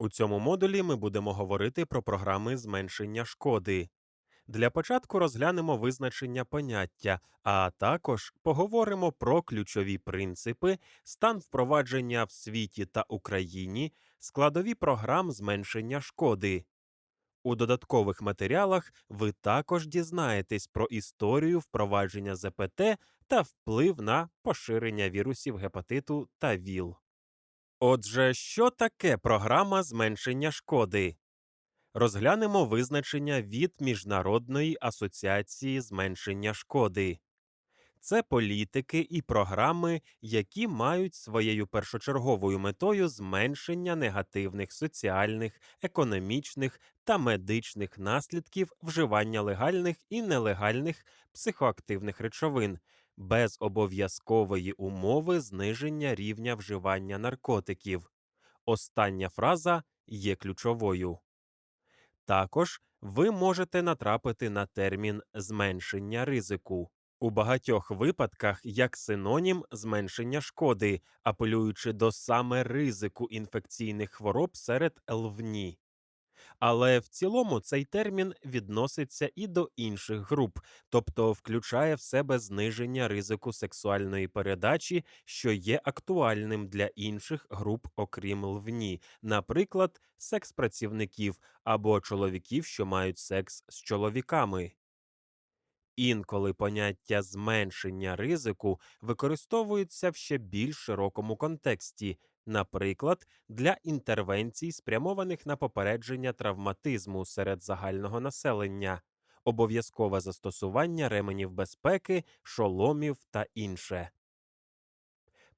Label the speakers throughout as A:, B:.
A: У цьому модулі ми будемо говорити про програми зменшення шкоди. Для початку розглянемо визначення поняття, а також поговоримо про ключові принципи, стан впровадження в світі та Україні, складові програм зменшення шкоди. У додаткових матеріалах ви також дізнаєтесь про історію впровадження ЗПТ та вплив на поширення вірусів гепатиту та ВІЛ. Отже, що таке програма зменшення шкоди? Розглянемо визначення від Міжнародної асоціації зменшення шкоди. Це політики і програми, які мають своєю першочерговою метою зменшення негативних соціальних, економічних та медичних наслідків вживання легальних і нелегальних психоактивних речовин без обов'язкової умови зниження рівня вживання наркотиків. Остання фраза є ключовою. Також ви можете натрапити на термін зменшення ризику у багатьох випадках як синонім зменшення шкоди, апелюючи до саме ризику інфекційних хвороб серед ЛВНІ. Але в цілому цей термін відноситься і до інших груп, тобто включає в себе зниження ризику сексуальної передачі, що є актуальним для інших груп, окрім ЛВНІ, наприклад, секс-працівників або чоловіків, що мають секс з чоловіками. Інколи поняття зменшення ризику використовується в ще більш широкому контексті, наприклад, для інтервенцій, спрямованих на попередження травматизму серед загального населення, обов'язкове застосування ременів безпеки, шоломів та інше.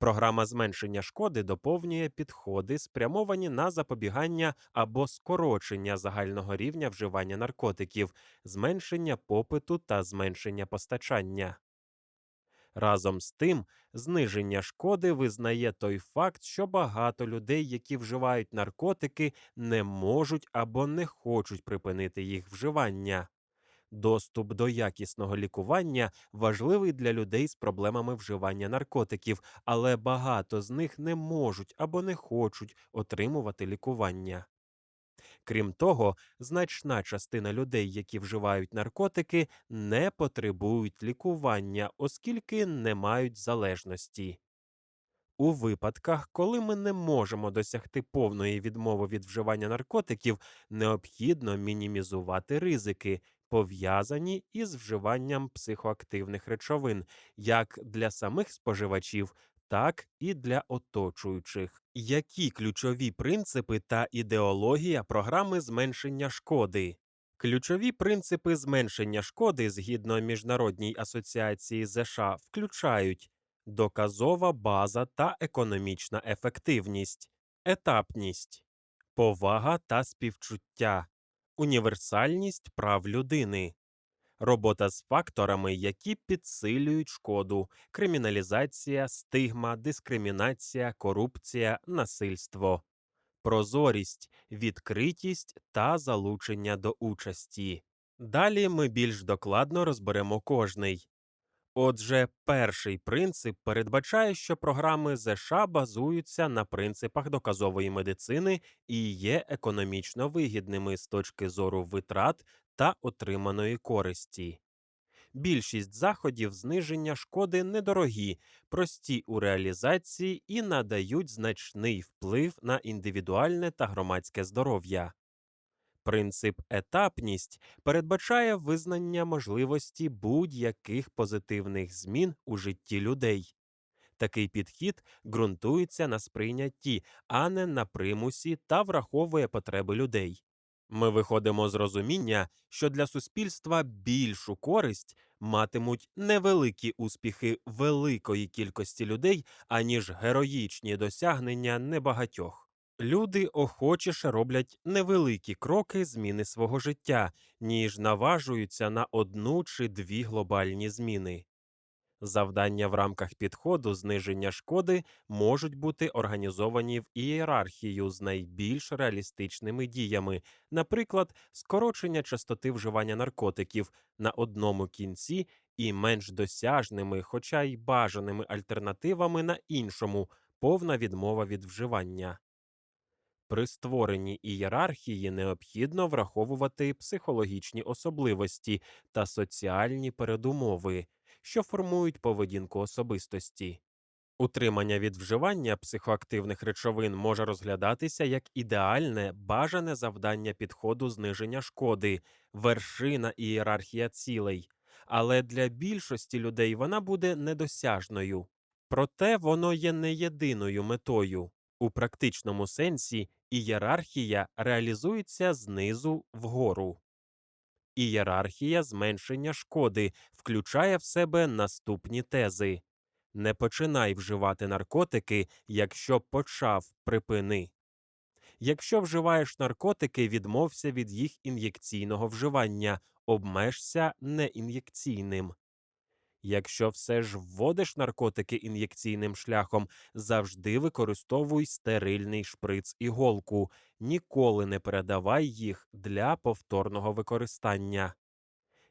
A: Програма зменшення шкоди доповнює підходи, спрямовані на запобігання або скорочення загального рівня вживання наркотиків, зменшення попиту та зменшення постачання. Разом з тим, зниження шкоди визнає той факт, що багато людей, які вживають наркотики, не можуть або не хочуть припинити їх вживання. Доступ до якісного лікування важливий для людей з проблемами вживання наркотиків, але багато з них не можуть або не хочуть отримувати лікування. Крім того, значна частина людей, які вживають наркотики, не потребують лікування, оскільки не мають залежності. У випадках, коли ми не можемо досягти повної відмови від вживання наркотиків, необхідно мінімізувати ризики, пов'язані із вживанням психоактивних речовин, як для самих споживачів, так і для оточуючих. Які ключові принципи та ідеологія програми зменшення шкоди? Ключові принципи зменшення шкоди згідно Міжнародній асоціації США включають доказова база та економічна ефективність, етапність, повага та співчуття, універсальність прав людини, робота з факторами, які підсилюють шкоду, криміналізація, стигма, дискримінація, корупція, насильство, прозорість, відкритість та залучення до участі. Далі ми більш докладно розберемо кожний. Отже, перший принцип передбачає, що програми ЗШ базуються на принципах доказової медицини і є економічно вигідними з точки зору витрат та отриманої користі. Більшість заходів зниження шкоди недорогі, прості у реалізації і надають значний вплив на індивідуальне та громадське здоров'я. Принцип етапність передбачає визнання можливості будь-яких позитивних змін у житті людей. Такий підхід ґрунтується на сприйнятті, а не на примусі та враховує потреби людей. Ми виходимо з розуміння, що для суспільства більшу користь матимуть невеликі успіхи великої кількості людей, аніж героїчні досягнення небагатьох. Люди охочіше роблять невеликі кроки зміни свого життя, ніж наважуються на одну чи дві глобальні зміни. Завдання в рамках підходу зниження шкоди можуть бути організовані в ієрархію з найбільш реалістичними діями, наприклад, скорочення частоти вживання наркотиків на одному кінці і менш досяжними, хоча й бажаними альтернативами на іншому, повна відмова від вживання. При створенні ієрархії необхідно враховувати психологічні особливості та соціальні передумови, що формують поведінку особистості. Утримання від вживання психоактивних речовин може розглядатися як ідеальне бажане завдання підходу зниження шкоди, вершина ієрархія цілей, але для більшості людей вона буде недосяжною. Проте воно є не єдиною метою. У практичному сенсі ієрархія реалізується знизу вгору. Ієрархія зменшення шкоди включає в себе наступні тези. Не починай вживати наркотики, якщо почав припини. Якщо вживаєш наркотики, відмовся від їх ін'єкційного вживання, обмежся неін'єкційним. Якщо все ж вводиш наркотики ін'єкційним шляхом, завжди використовуй стерильний шприц іголку, ніколи не передавай їх для повторного використання.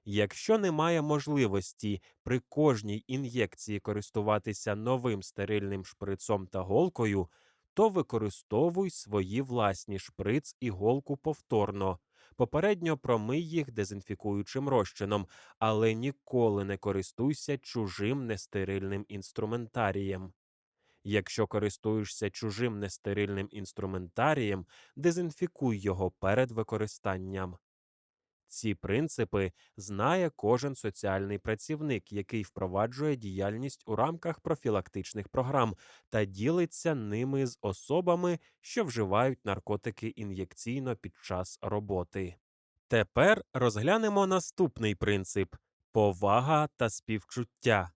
A: Якщо немає можливості при кожній ін'єкції користуватися новим стерильним шприцом та голкою, то використовуй свої власні шприц і голку повторно. Попередньо промий їх дезінфікуючим розчином, але ніколи не користуйся чужим нестерильним інструментарієм. Якщо користуєшся чужим нестерильним інструментарієм, дезінфікуй його перед використанням. Ці принципи знає кожен соціальний працівник, який впроваджує діяльність у рамках профілактичних програм та ділиться ними з особами, що вживають наркотики ін'єкційно під час роботи. Тепер розглянемо наступний принцип повага та співчуття.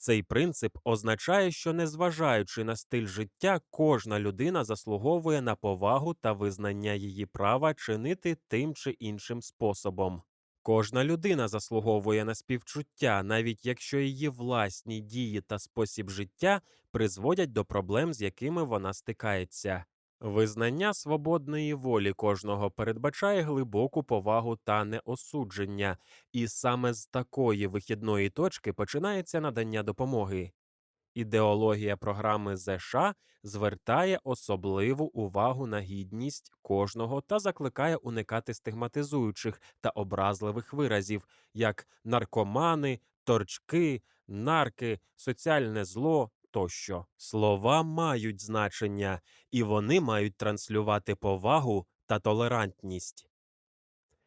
A: Цей принцип означає, що, незважаючи на стиль життя, кожна людина заслуговує на повагу та визнання її права чинити тим чи іншим способом. Кожна людина заслуговує на співчуття, навіть якщо її власні дії та спосіб життя призводять до проблем, з якими вона стикається. Визнання свободної волі кожного передбачає глибоку повагу та неосудження, і саме з такої вихідної точки починається надання допомоги. Ідеологія програми ЗШ звертає особливу увагу на гідність кожного та закликає уникати стигматизуючих та образливих виразів, як наркомани, торчки, нарки, соціальне зло тощо. Слова мають значення, і вони мають транслювати повагу та толерантність.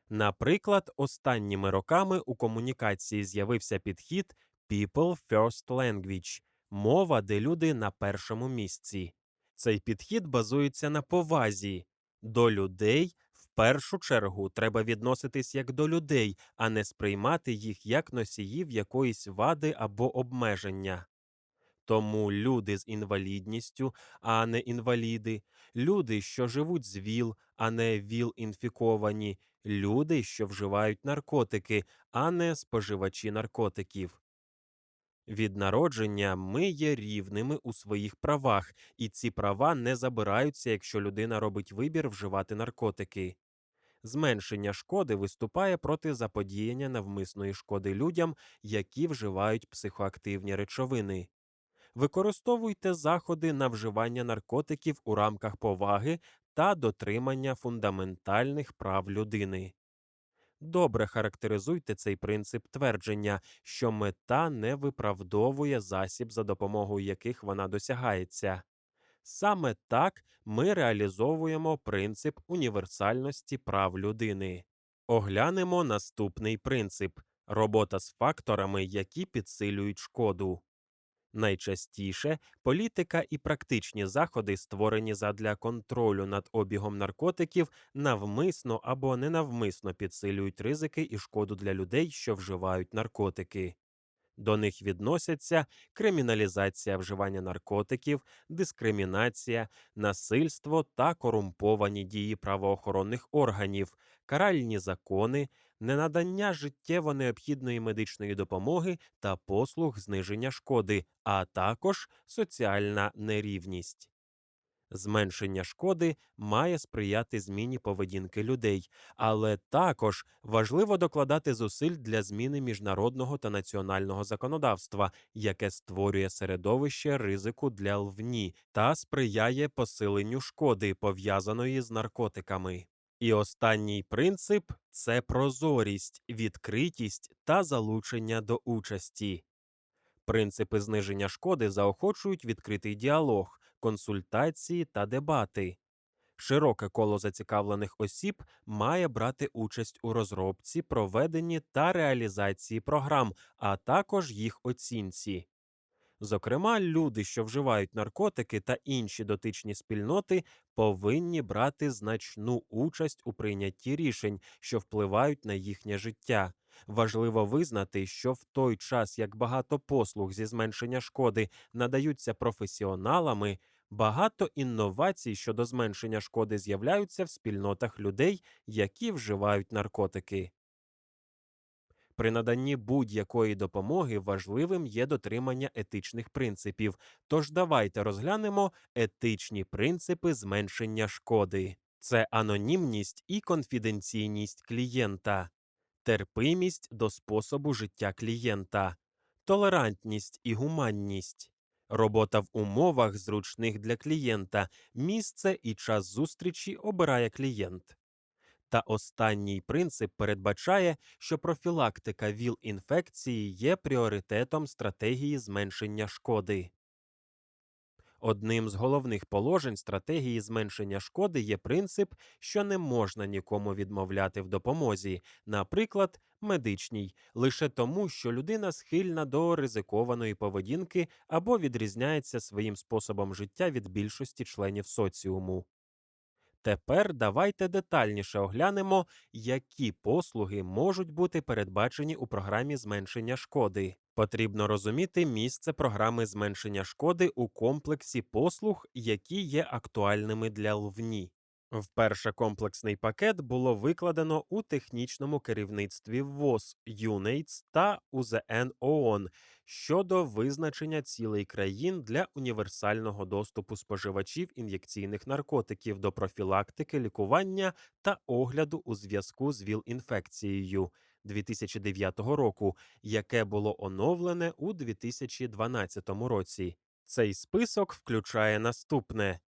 A: Наприклад, останніми роками у комунікації з'явився підхід People First Language мова, де люди на першому місці. Цей підхід базується на повазі. До людей в першу чергу треба відноситись як до людей, а не сприймати їх як носіїв якоїсь вади або обмеження. Тому люди з інвалідністю, а не інваліди, люди, що живуть з ВІЛ, а не ВІЛ-інфіковані, люди, що вживають наркотики, а не споживачі наркотиків. Від народження ми є рівними у своїх правах, і ці права не забираються, якщо людина робить вибір вживати наркотики. Зменшення шкоди виступає проти заподіяння навмисної шкоди людям, які вживають психоактивні речовини. Використовуйте заходи на вживання наркотиків у рамках поваги та дотримання фундаментальних прав людини. Добре характеризуйте цей принцип твердження, що мета не виправдовує засіб, за допомогою яких вона досягається. Саме так ми реалізовуємо принцип універсальності прав людини. Оглянемо наступний принцип робота з факторами, які підсилюють шкоду. Найчастіше політика і практичні заходи, створені задля контролю над обігом наркотиків, навмисно або ненавмисно підсилюють ризики і шкоду для людей, що вживають наркотики. До них відносяться криміналізація вживання наркотиків, дискримінація, насильство та корумповані дії правоохоронних органів, каральні закони, ненадання життєво необхідної медичної допомоги та послуг зниження шкоди, а також соціальна нерівність. Зменшення шкоди має сприяти зміні поведінки людей, але також важливо докладати зусиль для зміни міжнародного та національного законодавства, яке створює середовище ризику для лвні та сприяє посиленню шкоди, пов'язаної з наркотиками. І останній принцип це прозорість, відкритість та залучення до участі. Принципи зниження шкоди заохочують відкритий діалог, консультації та дебати. Широке коло зацікавлених осіб має брати участь у розробці, проведенні та реалізації програм, а також їх оцінці. Зокрема, люди, що вживають наркотики та інші дотичні спільноти, повинні брати значну участь у прийнятті рішень, що впливають на їхнє життя. Важливо визнати, що в той час, як багато послуг зі зменшення шкоди надаються професіоналами, багато інновацій щодо зменшення шкоди з'являються в спільнотах людей, які вживають наркотики. При наданні будь-якої допомоги важливим є дотримання етичних принципів. Тож давайте розглянемо етичні принципи зменшення шкоди. Це анонімність і конфіденційність клієнта, терпимість до способу життя клієнта, толерантність і гуманність, робота в умовах, зручних для клієнта, місце і час зустрічі обирає клієнт. Та останній принцип передбачає, що профілактика ВІЛ-інфекції є пріоритетом стратегії зменшення шкоди. Одним з головних положень стратегії зменшення шкоди є принцип, що не можна нікому відмовляти в допомозі, наприклад, медичній, лише тому, що людина схильна до ризикованої поведінки або відрізняється своїм способом життя від більшості членів соціуму. Тепер давайте детальніше оглянемо, які послуги можуть бути передбачені у програмі зменшення шкоди. Потрібно розуміти місце програми зменшення шкоди у комплексі послуг, які є актуальними для лвні. Вперше комплексний пакет було викладено у технічному керівництві ВОЗ, ЮНЕЙЦ та УЗН ООН щодо визначення цілей країн для універсального доступу споживачів ін'єкційних наркотиків до профілактики, лікування та огляду у зв'язку з ВІЛ-інфекцією 2009 року, яке було оновлене у 2012 році. Цей список включає наступне.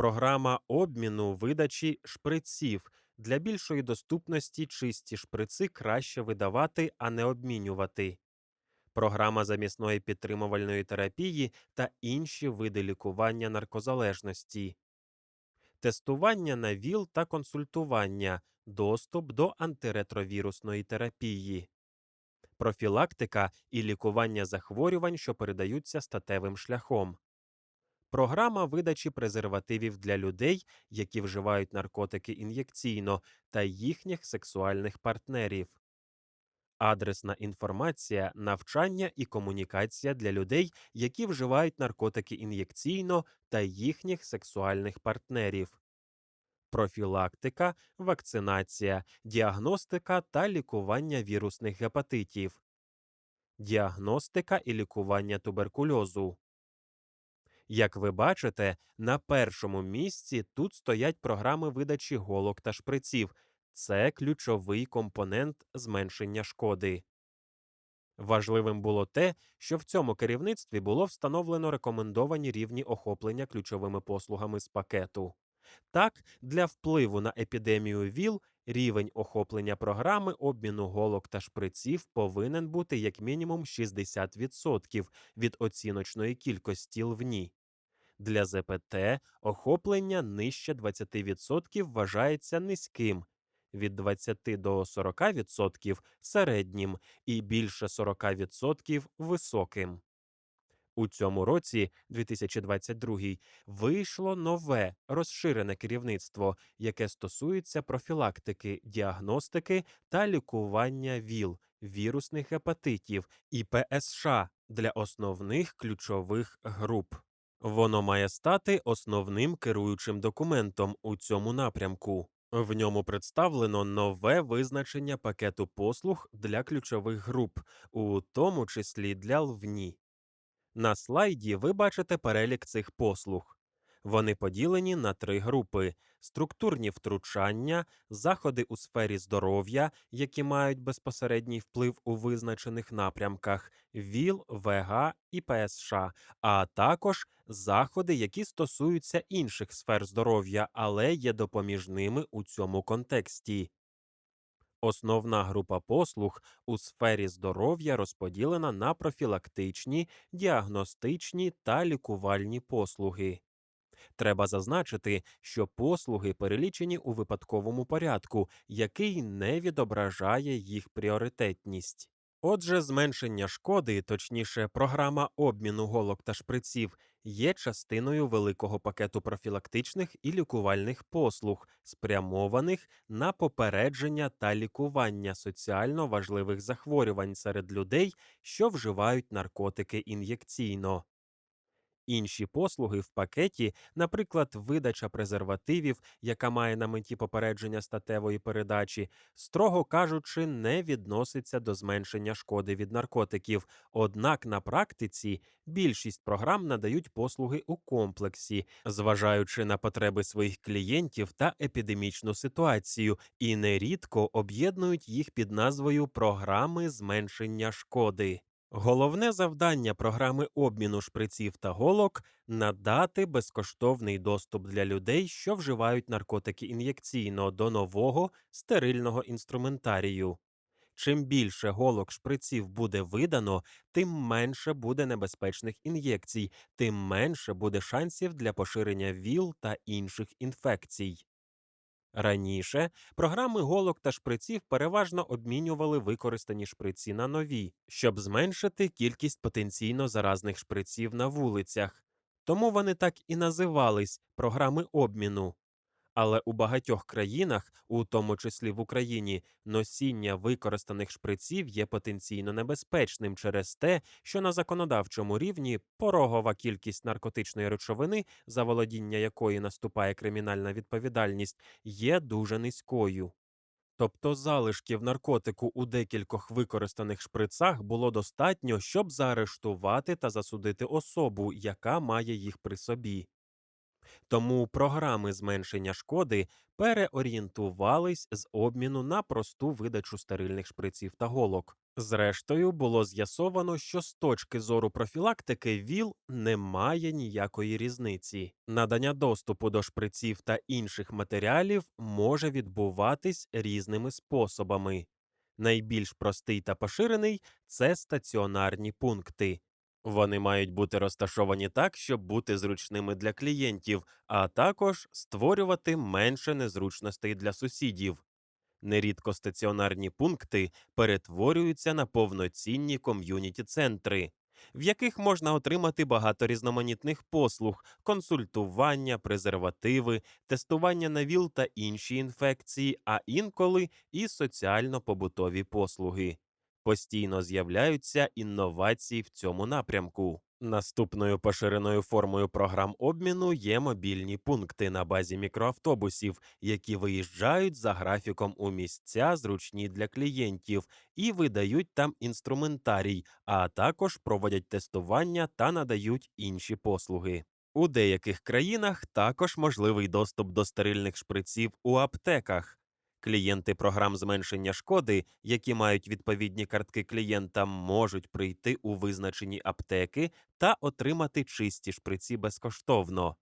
A: Програма обміну видачі шприців для більшої доступності чисті шприци краще видавати, а не обмінювати. Програма замісної підтримувальної терапії та інші види лікування наркозалежності, тестування на ВІЛ та консультування, доступ до антиретровірусної терапії, профілактика і лікування захворювань, що передаються статевим шляхом. Програма видачі презервативів для людей, які вживають наркотики ін'єкційно, та їхніх сексуальних партнерів, адресна інформація, навчання і комунікація для людей, які вживають наркотики ін'єкційно, та їхніх сексуальних партнерів, профілактика, вакцинація, діагностика та лікування вірусних гепатитів, діагностика і лікування туберкульозу. Як ви бачите, на першому місці тут стоять програми видачі голок та шприців. Це ключовий компонент зменшення шкоди. Важливим було те, що в цьому керівництві було встановлено рекомендовані рівні охоплення ключовими послугами з пакету. Так, для впливу на епідемію ВІЛ рівень охоплення програми обміну голок та шприців повинен бути як мінімум 60% від оціночної кількості лвні. Для ЗПТ охоплення нижче 20% вважається низьким, від 20 до 40% середнім і більше 40% високим. У цьому році, 2022, вийшло нове розширене керівництво, яке стосується профілактики, діагностики та лікування ВІЛ, вірусних гепатитів і ПСШ для основних ключових груп. Воно має стати основним керуючим документом у цьому напрямку. В ньому представлено нове визначення пакету послуг для ключових груп, у тому числі для лвні. На слайді ви бачите перелік цих послуг. Вони поділені на три групи: структурні втручання, заходи у сфері здоров'я, які мають безпосередній вплив у визначених напрямках, ВІЛ, ВГ і ПСШ, а також заходи, які стосуються інших сфер здоров'я, але є допоміжними у цьому контексті. Основна група послуг у сфері здоров'я розподілена на профілактичні, діагностичні та лікувальні послуги. Треба зазначити, що послуги перелічені у випадковому порядку, який не відображає їх пріоритетність. Отже, зменшення шкоди, точніше, програма обміну голок та шприців, є частиною великого пакету профілактичних і лікувальних послуг, спрямованих на попередження та лікування соціально важливих захворювань серед людей, що вживають наркотики ін'єкційно. Інші послуги в пакеті, наприклад, видача презервативів, яка має на меті попередження статевої передачі, строго кажучи, не відноситься до зменшення шкоди від наркотиків. Однак на практиці більшість програм надають послуги у комплексі, зважаючи на потреби своїх клієнтів та епідемічну ситуацію, і нерідко об'єднують їх під назвою програми зменшення шкоди. Головне завдання програми обміну шприців та голок надати безкоштовний доступ для людей, що вживають наркотики ін'єкційно до нового стерильного інструментарію. Чим більше голок шприців буде видано, тим менше буде небезпечних ін'єкцій, тим менше буде шансів для поширення ВІЛ та інших інфекцій. Раніше програми голок та шприців переважно обмінювали використані шприці на нові, щоб зменшити кількість потенційно заразних шприців на вулицях. Тому вони так і називались програми обміну. Але у багатьох країнах, у тому числі в Україні, носіння використаних шприців є потенційно небезпечним через те, що на законодавчому рівні порогова кількість наркотичної речовини, за володіння якої наступає кримінальна відповідальність, є дуже низькою. Тобто залишків наркотику у декількох використаних шприцах було достатньо, щоб заарештувати та засудити особу, яка має їх при собі. Тому програми зменшення шкоди переорієнтувались з обміну на просту видачу стерильних шприців та голок. Зрештою, було з'ясовано, що з точки зору профілактики ВІЛ немає ніякої різниці. Надання доступу до шприців та інших матеріалів може відбуватись різними способами. Найбільш простий та поширений це стаціонарні пункти. Вони мають бути розташовані так, щоб бути зручними для клієнтів, а також створювати менше незручностей для сусідів. Нерідко стаціонарні пункти перетворюються на повноцінні ком'юніті центри, в яких можна отримати багато різноманітних послуг, консультування, презервативи, тестування на ВІЛ та інші інфекції, а інколи і соціально-побутові послуги. Постійно з'являються інновації в цьому напрямку. Наступною поширеною формою програм обміну є мобільні пункти на базі мікроавтобусів, які виїжджають за графіком у місця, зручні для клієнтів, і видають там інструментарій, а також проводять тестування та надають інші послуги. У деяких країнах також можливий доступ до стерильних шприців у аптеках. Клієнти програм зменшення шкоди, які мають відповідні картки клієнта, можуть прийти у визначені аптеки та отримати чисті шприці безкоштовно.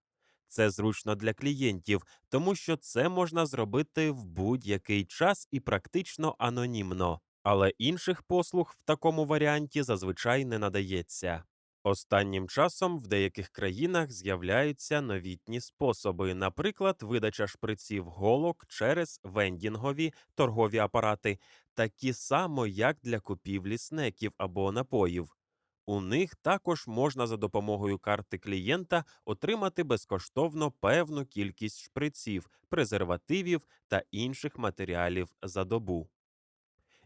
A: Це зручно для клієнтів, тому що це можна зробити в будь-який час і практично анонімно, але інших послуг в такому варіанті зазвичай не надається. Останнім часом в деяких країнах з'являються новітні способи, наприклад, видача шприців голок через вендінгові торгові апарати, такі само, як для купівлі снеків або напоїв. У них також можна за допомогою карти клієнта отримати безкоштовно певну кількість шприців, презервативів та інших матеріалів за добу.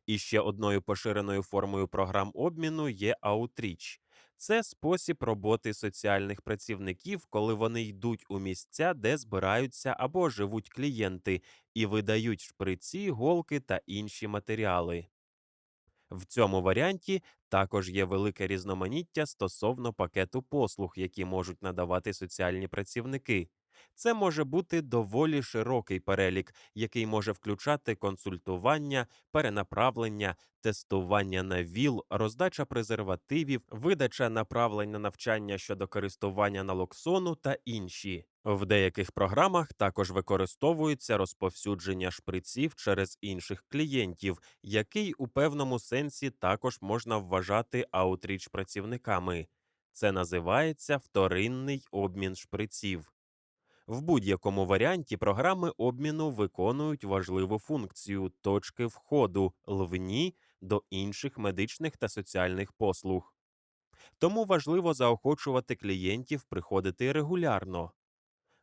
A: І ще одною поширеною формою програм обміну є аутріч. Це спосіб роботи соціальних працівників, коли вони йдуть у місця, де збираються або живуть клієнти, і видають шприці, голки та інші матеріали. В цьому варіанті також є велике різноманіття стосовно пакету послуг, які можуть надавати соціальні працівники. Це може бути доволі широкий перелік, який може включати консультування, перенаправлення, тестування на ВІЛ, роздача презервативів, видача направлень на навчання щодо користування налоксону та інші. В деяких програмах також використовується розповсюдження шприців через інших клієнтів, який у певному сенсі також можна вважати аутріч працівниками. Це називається вторинний обмін шприців. В будь-якому варіанті програми обміну виконують важливу функцію точки входу лвні до інших медичних та соціальних послуг. Тому важливо заохочувати клієнтів приходити регулярно.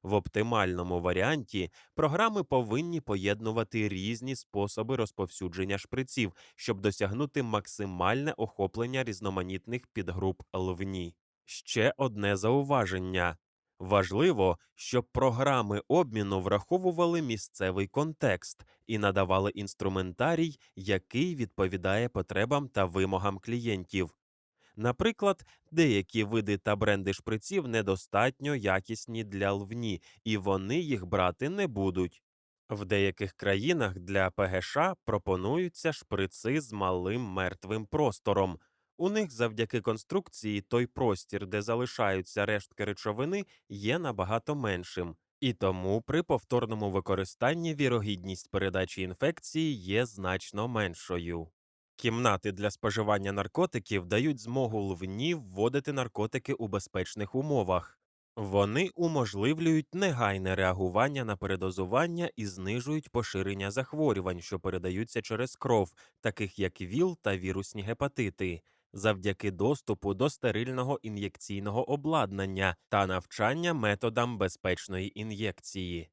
A: В оптимальному варіанті програми повинні поєднувати різні способи розповсюдження шприців, щоб досягнути максимальне охоплення різноманітних підгруп лвні. Ще одне зауваження. Важливо, щоб програми обміну враховували місцевий контекст і надавали інструментарій, який відповідає потребам та вимогам клієнтів. Наприклад, деякі види та бренди шприців недостатньо якісні для лвні, і вони їх брати не будуть. В деяких країнах для ПГШ пропонуються шприци з малим мертвим простором. У них завдяки конструкції той простір, де залишаються рештки речовини, є набагато меншим, і тому при повторному використанні вірогідність передачі інфекції є значно меншою. Кімнати для споживання наркотиків дають змогу лвні вводити наркотики у безпечних умовах. Вони уможливлюють негайне реагування на передозування і знижують поширення захворювань, що передаються через кров, таких як ВІЛ та вірусні гепатити, завдяки доступу до стерильного ін'єкційного обладнання та навчання методам безпечної ін'єкції.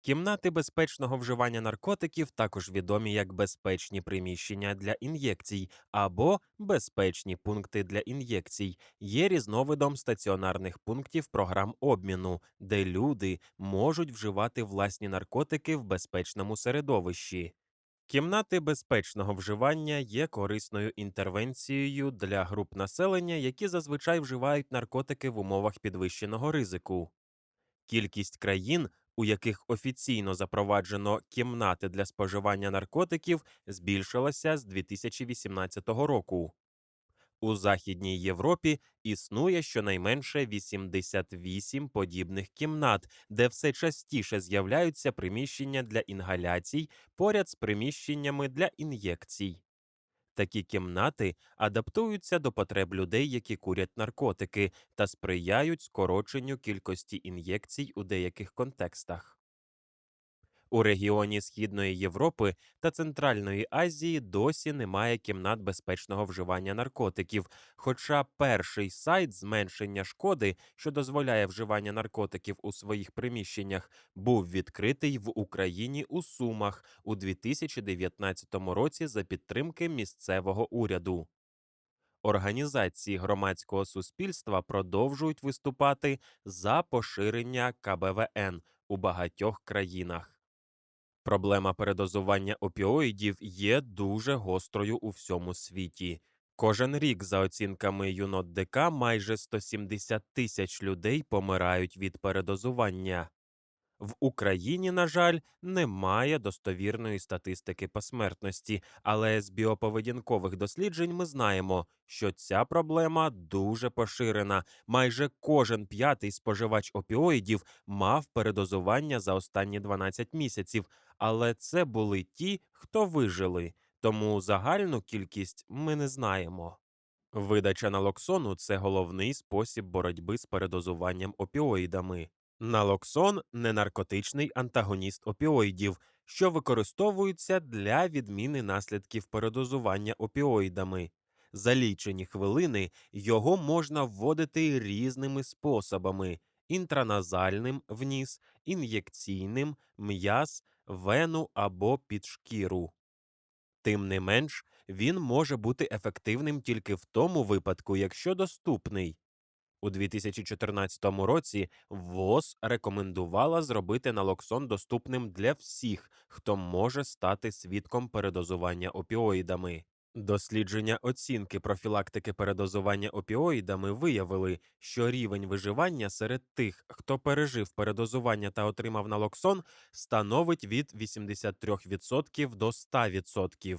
A: Кімнати безпечного вживання наркотиків також відомі як безпечні приміщення для ін'єкцій або безпечні пункти для ін'єкцій, є різновидом стаціонарних пунктів програм обміну, де люди можуть вживати власні наркотики в безпечному середовищі. Кімнати безпечного вживання є корисною інтервенцією для груп населення, які зазвичай вживають наркотики в умовах підвищеного ризику. Кількість країн, у яких офіційно запроваджено кімнати для споживання наркотиків, збільшилася з 2018 року. У Західній Європі існує щонайменше 88 подібних кімнат, де все частіше з'являються приміщення для інгаляцій поряд з приміщеннями для ін'єкцій. Такі кімнати адаптуються до потреб людей, які курять наркотики, та сприяють скороченню кількості ін'єкцій у деяких контекстах. У регіоні Східної Європи та Центральної Азії досі немає кімнат безпечного вживання наркотиків. Хоча перший сайт зменшення шкоди, що дозволяє вживання наркотиків у своїх приміщеннях, був відкритий в Україні у Сумах у 2019 році за підтримки місцевого уряду. Організації громадського суспільства продовжують виступати за поширення КБВН у багатьох країнах. Проблема передозування опіоїдів є дуже гострою у всьому світі. Кожен рік, за оцінками ЮНОДДК, майже 170 тисяч людей помирають від передозування. В Україні, на жаль, немає достовірної статистики по смертності, але з біоповедінкових досліджень ми знаємо, що ця проблема дуже поширена. Майже кожен п'ятий споживач опіоїдів мав передозування за останні 12 місяців, але це були ті, хто вижили, тому загальну кількість ми не знаємо. Видача налоксону це головний спосіб боротьби з передозуванням опіоїдами. Налоксон ненаркотичний антагоніст опіоїдів, що використовується для відміни наслідків передозування опіоїдами. За лічені хвилини його можна вводити різними способами: інтраназальним вніс, ін'єкційним, м'яз, вену або під шкіру. Тим не менш, він може бути ефективним тільки в тому випадку, якщо доступний. У 2014 році ВОЗ рекомендувала зробити налоксон доступним для всіх, хто може стати свідком передозування опіоїдами. Дослідження оцінки профілактики передозування опіоїдами виявили, що рівень виживання серед тих, хто пережив передозування та отримав налоксон, становить від 83% до 100%.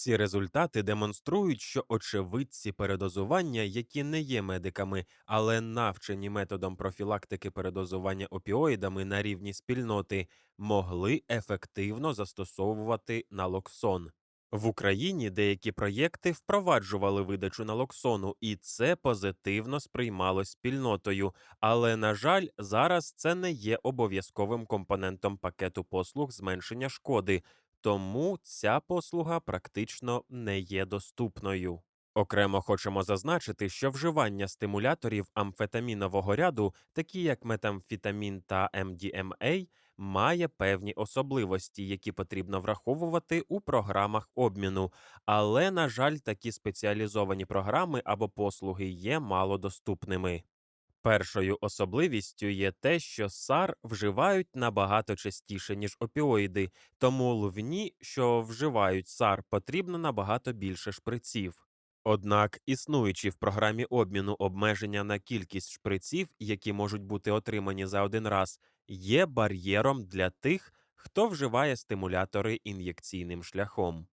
A: Ці результати демонструють, що очевидці передозування, які не є медиками, але навчені методом профілактики передозування опіоїдами на рівні спільноти, могли ефективно застосовувати налоксон. В Україні деякі проєкти впроваджували видачу налоксону, і це позитивно сприймалось спільнотою. Але, на жаль, зараз це не є обов'язковим компонентом пакету послуг зменшення шкоди, тому ця послуга практично не є доступною. Окремо хочемо зазначити, що вживання стимуляторів амфетамінового ряду, такі як метамфетамін та MDMA, має певні особливості, які потрібно враховувати у програмах обміну. Але, на жаль, такі спеціалізовані програми або послуги є малодоступними. Першою особливістю є те, що САР вживають набагато частіше, ніж опіоїди, тому лувні, що вживають САР, потрібно набагато більше шприців. Однак, існуючі в програмі обміну обмеження на кількість шприців, які можуть бути отримані за один раз, є бар'єром для тих, хто вживає стимулятори ін'єкційним шляхом.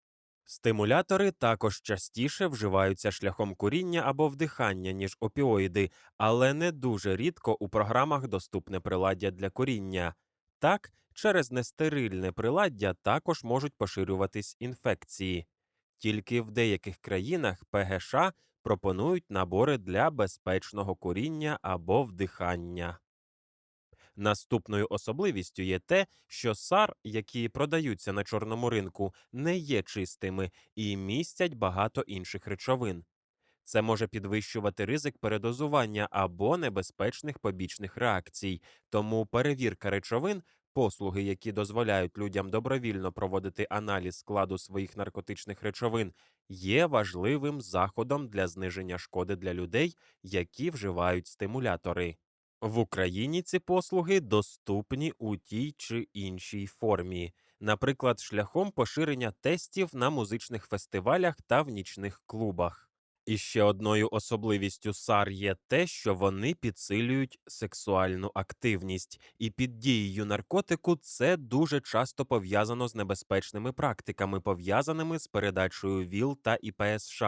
A: Стимулятори також частіше вживаються шляхом куріння або вдихання, ніж опіоїди, але не дуже рідко у програмах доступне приладдя для куріння. Так, через нестерильне приладдя також можуть поширюватись інфекції. Тільки в деяких країнах ПГШ пропонують набори для безпечного куріння або вдихання. Наступною особливістю є те, що сар, які продаються на чорному ринку, не є чистими і містять багато інших речовин. Це може підвищувати ризик передозування або небезпечних побічних реакцій, тому перевірка речовин, послуги, які дозволяють людям добровільно проводити аналіз складу своїх наркотичних речовин, є важливим заходом для зниження шкоди для людей, які вживають стимулятори. В Україні ці послуги доступні у тій чи іншій формі, наприклад, шляхом поширення тестів на музичних фестивалях та в нічних клубах. І ще одною особливістю САР є те, що вони підсилюють сексуальну активність, і під дією наркотику це дуже часто пов'язано з небезпечними практиками, пов'язаними з передачею ВІЛ та ІПСШ.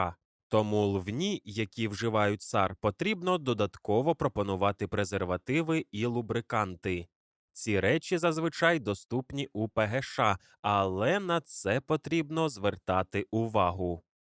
A: Тому лвні, які вживають сар, потрібно додатково пропонувати презервативи і лубриканти. Ці речі зазвичай доступні у ПГШ, але на це потрібно звертати увагу.